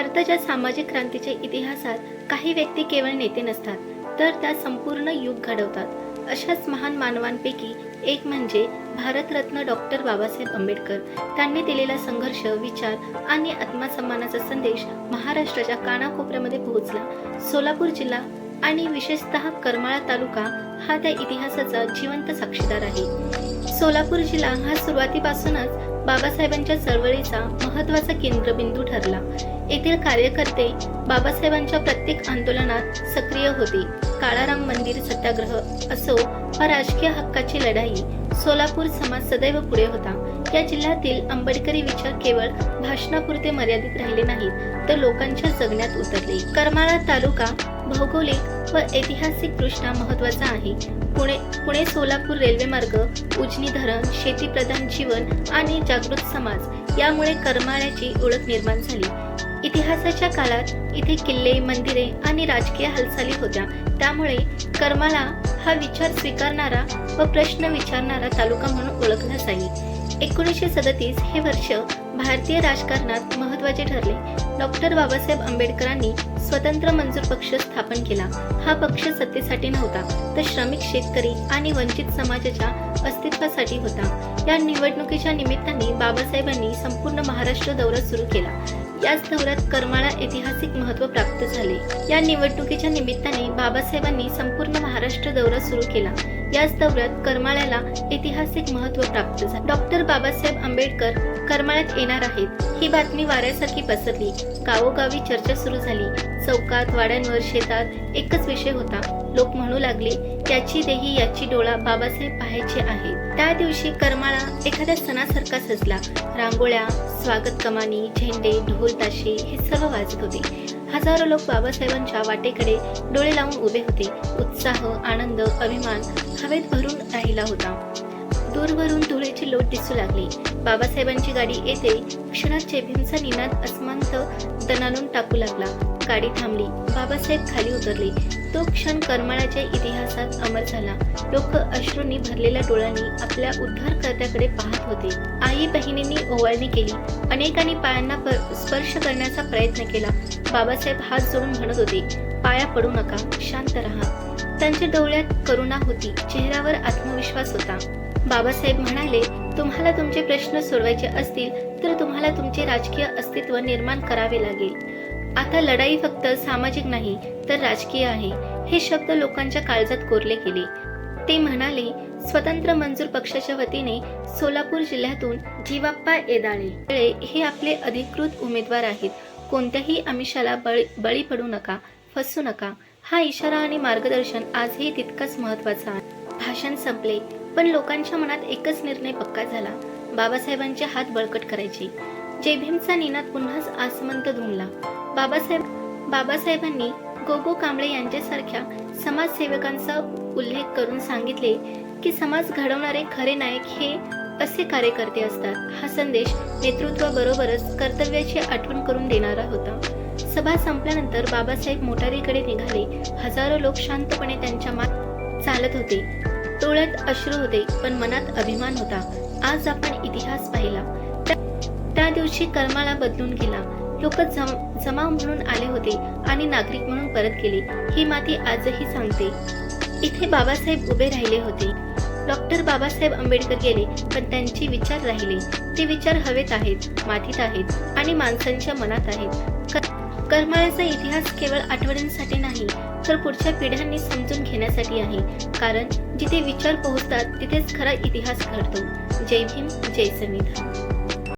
भारताच्या सामाजिक क्रांतीच्या इतिहासात काही व्यक्ती केवळ नेते नसतात तर त्या संपूर्ण युग घडवतात. अशाच महान मानवांपैकी एक म्हणजे भारतरत्न डॉक्टर बाबासाहेब आंबेडकर. त्यांनी दिलेला संघर्ष विचार आणि आत्मसन्मानाचा संदेश महाराष्ट्राच्या कानाकोपऱ्यामध्ये पोहोचला. सोलापूर जिल्हा आणि विशेषतः करमाळा तालुका हा त्या इतिहासाचा जिवंत साक्षीदार आहे. सोलापूर जिल्हा हा सुरुवातीपासूनच बाबासाहेबांच्या चळवळीचा महत्त्वाचा केंद्रबिंदू ठरला. येथील कार्यकर्ते बाबासाहेबांच्या प्रत्येक आंदोलनात सक्रिय होते. काळाराम मंदिर सत्याग्रह असो वा राजकीय हक्काची लढाई सोलापूर समाज सदैव पुढे होता. या जिल्ह्यातील आंबेडकरी विचार केवळ भाषणापुरते मर्यादित राहिले नाहीत तर लोकांच्या जगण्यात उतरले. करमाळा तालुका भौगोलिक व ऐतिहासिक दृष्ट्या महत्त्वाचा आहे. पुणे पुणे सोलापूर रेल्वे मार्ग उजनी धरण शेतीप्रधान जीवन आणि जागृत समाज यामुळे करमाळ्याची ओळख निर्माण झाली. इतिहासाच्या काळात इथे किल्ले मंदिरे आणि राजकीय हालचाली होत्या. त्यामुळे करमाळा हा विचार स्वीकारणारा व प्रश्न विचारणारा तालुका म्हणून ओळखला जाईल एकोणीसशे सदतीस हे वर्ष भारतीय राजकारणात महत्त्वाचे ठरले. डॉक्टर बाबासाहेब आंबेडकरांनी स्वतंत्र मंजूर पक्ष स्थापन केला. हा पक्ष सत्तेसाठी नव्हता तर श्रमिक शेतकरी आणि वंचित समाजाच्या अस्तित्वासाठी होता. या निवडणुकीच्या निमित्ताने बाबासाहेबांनी संपूर्ण महाराष्ट्र दौरा सुरू केला. याच दौऱ्यात करमाळा ऐतिहासिक महत्त्व प्राप्त झाले. या निवडणुकीच्या निमित्ताने बाबासाहेबांनी संपूर्ण महाराष्ट्र दौरा सुरू केला. याच दौऱ्यात करमाळ्याला ऐतिहासिक महत्त्व प्राप्त झाले. डॉक्टर बाबासाहेब आंबेडकर करमाळ्यात येणार आहेत ही बातमी वाऱ्यासारखी पसरली. गावोगावी चर्चा सुरू झाली. चौकात वाड्यांवर शेतात एकच विषय होता. लोक म्हणू लागले त्याची देही याची डोळा बाबासाहेब पाहायचे आहे त्या दिवशी करमाळा एखाद्या सणासारखा सजला. रांगोळ्या स्वागत कमानी झेंडे ढोल ताशे हे सर्व वाजत होते. हजारो लोक बाबासाहेबांच्या वाटेकडे डोळे लावून उभे होते. उत्साह आनंद अभिमान हवेत भरून राहिला होता. दूरवरून धुळेची लोट दिसू लागली. बाबासाहेबांची गाडी येते क्षणात चेभींचा निनाद अस्मांत दणानून टाकू लागला. गाडी थांबली. बाबासाहेब खाली उतरले. तो क्षण करमाळाच्या इतिहासात अमर झाला. लोक अश्रूंनी भरलेल्या डोळ्यांनी आपल्या उद्धारकर्त्याकडे पाहत होते. आई बहिणींनी ओवाळणी केली. अनेकांनी पायांना स्पर्श करण्याचा प्रयत्न केला. बाबासाहेब हात जोडून म्हणत होते पाया पडू नका. शांत राहा. त्यांच्या डोळ्यात करुणा होती. चेहऱ्यावर आत्मविश्वास होता. बाबासाहेब म्हणाले तुम्हाला तुमचे प्रश्न सोडवायचे असतील तर तुम्हाला तुमचे राजकीय अस्तित्व निर्माण करावे लागेल. आता लढाई फक्त सामाजिक नाही तर राजकीय आहे. हे शब्द लोकांच्या काळजात कोरले गेले. ते म्हणाले स्वतंत्र मंजूर पक्षाच्या वतीने सोलापूर जिल्ह्यातून जीवाप्पा येदाळे हे आपले अधिकृत उमेदवार आहेत. कोणत्याही आमिषाला बळी बळी पडू नका फसू नका. हा इशारा आणि मार्गदर्शन आजही तितकाच महत्त्वाचा आहे. भाषण संपले पण लोकांच्या मनात एकच निर्णय पक्का झाला. बाबासाहेबांचे हात बळकट करायचे. जय भीमचा निनाद पुन्हाच आसमंत धुमला बाबासाहेब बाबासाहेबांनी गोगो कांबळे यांच्यासारख्या समाजसेवकांचा उल्लेख करून सांगितले की समाज घडवणारे खरे नायक हे असे कार्यकर्ते असतात. हा संदेश नेतृत्वाबरोबरच कर्तव्याची आठवण करून देणारा होता. सभा संपल्यानंतर बाबासाहेब मोटारीकडे निघाले. हजारो लोक शांतपणे त्यांच्या मात चालत होते. डोळ्यात अश्रू होते पण मनात अभिमान होता. आज आपण इतिहास पाहिला. त्या- दिवशी करमाळा बदलून गेला. लोक जम जमाव म्हणून आले होते आणि नागरिक म्हणून परत गेले. ही माती आजही सांगते. इथे बाबासाहेब उभे राहिले होते. डॉक्टर बाबासाहेब आंबेडकर गेले पण त्यांचे विचार राहिले. ते विचार हवेत आहेत मातीत आहेत आणि माणसांच्या मनात आहेत. करमाळ्याचा इतिहास केवळ आठवड्यांसाठी नाही तर पुढच्या पिढ्यांनी समजून घेण्यासाठी आहे. कारण जिथे विचार पोहोचतात तिथेच खरा इतिहास घडतो. जय भीम जय संविधान.